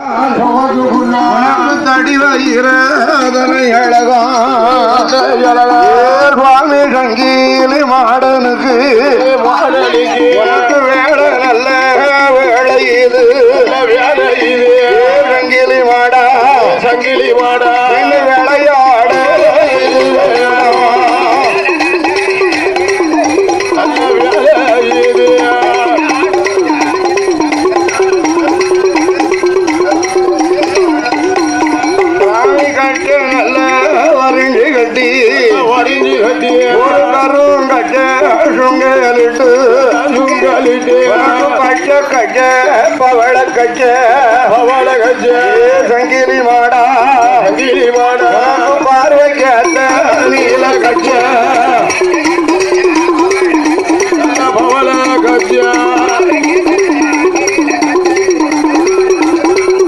உனக்கு தடி வைரதனை அழகா சுவாமி சங்கீலி மாடனுக்கு உனக்கு வேலை நல்ல வேலை இது சங்கிலி மாடா சங்கிலி மாடா இந்த கட்டி ஒரு கரும் கட்ட சுங்கலிட்டு சுங்கலிட்டு பச்ச கட்ட பவள கட்ட பவள கட்ட மாடா. பார்வை கேட்ட நீல கட்ட